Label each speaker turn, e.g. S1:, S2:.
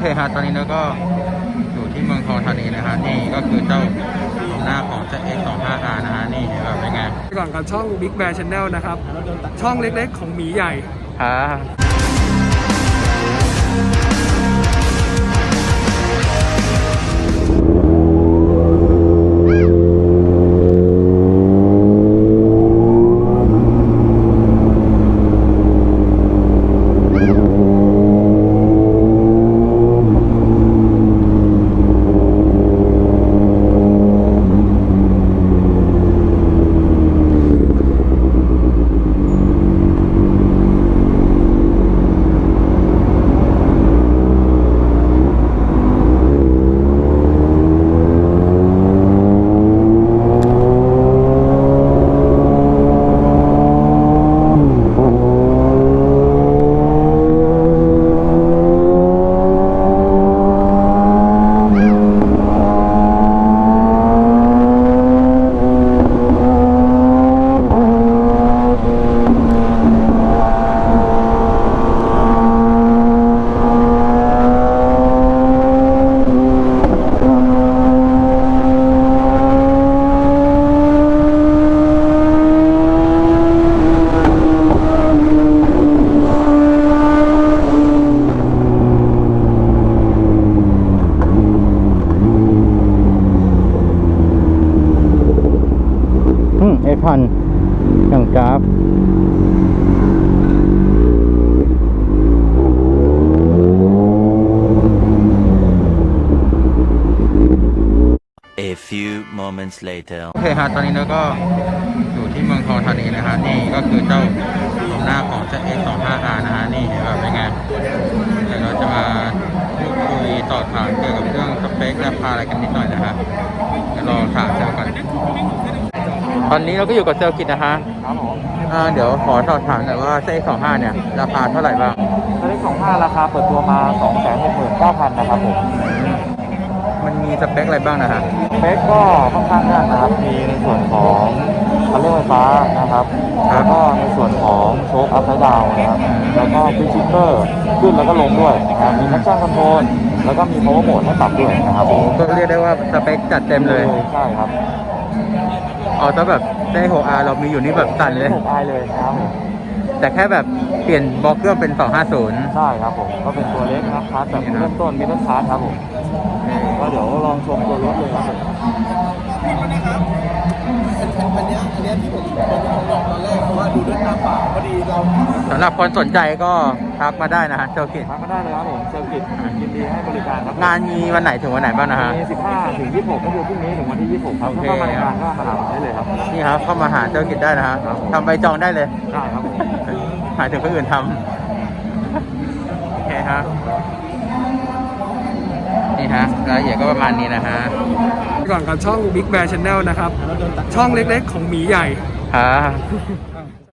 S1: โอเคฮะตอนนี้เราก็อยู่ที่เมืองทองธานีนะฮะนี่ก็คือเจ้าหน้าของเจ้า X25R นะฮะนี่แบบเป็นไง
S2: ก่อนกับช่อง Big Bear Channel นะครับ ช่องเล็กๆของหมีใหญ่
S1: ฮะอืม เอ็กพันอย่างกราฟ
S3: A few moments later.
S1: โอเคฮะตอนนี้เราก็อยู่ที่เมืองทองธานีนะฮะนี่ก็คือเจ้าหน้าของเจ้า X25R นะฮะนี่แบบเป็นไงเดี๋ยวเราจะมาพูดคุยต่อถามเกี่ยวกับเรื่องสเปคราคาอะไรกันนิดหน่อยนะฮะเดี๋ยวรอถามเซลล์ก่อน ตอนนี้เราก็อยู่กับเซลล์กิจนะฮะ
S2: ครับผม
S1: อ่าเดี๋ยวขอสอบถามหน่อยว่าเจ้า X25 เนี่ย ราคาเท่าไหร่บ้าง
S2: ตัวเลขของ5ราคาเปิดตัวมา269,000นะครับผม
S1: มันมีสเปคอะไรบ้างนะฮะ
S2: เฟกก็ค่อนข้างยากนะครับ มีในส่วนของคันเร่งไฟฟ้านะครับ แล้วก็ในส่วนของโชคอัพไซด์ดาวนะครับ แล้วก็ฟิชชิปเปอร์ขึ้นแล้วก็ลงด้วยนะครับมีนักช่างคอนโทรลแล้วก็มี power mode ให้ปรับด้วยนะครับผม
S1: ก็เรียกได้ว่าสเปคจัดเต็มเลย
S2: ใช่ครับ
S1: เอาซะแบบเจ้ 6R เรามีอยู่นี่แบบสั่นเลย
S2: ผมอายเลยนะครับผม
S1: แต่แค่แบบเปลี่ยนบล็อกเครื่องเป็น 250
S2: ใช่ครับผมก็เป็นตัวเล็กนะครับคลาสแบบเริ่มต้นมิดเดิลคลาสครับผมก็เดี๋ยวลองชมตัวรถเลยครับผม
S1: สำหรับคนสนใจก็ทักมาได้นะฮะเจ้ากิจ
S2: ทักมาได้เลยครับผมเซอร์กิตยินดีให้บริการครับ
S1: งานมีวันไหนถึงวันไหนบ้างนะฮะ
S2: มี15 ถึง 26 ก็คือพรุ่งนี้ถึงวันที่ 26 ครับ
S1: โอเค
S2: ถ้าเข้ามาในงานก็มาหาผมได้เลยครับ
S1: นี่ครับเข้ามาหาเจ้ากิจได้นะฮะ
S2: ครับผม
S1: ทำใบจองได้เลย
S2: ได้ครับผม
S1: หมายถึงคนอื่นทำ โอเคฮะ นี่ฮะรายละเอียดก็ประมาณนี้นะฮะ
S2: ก่อนกับช่อง Big Bear Channel นะครับ ช่องเล็กๆของหมีใหญ่
S1: ฮะ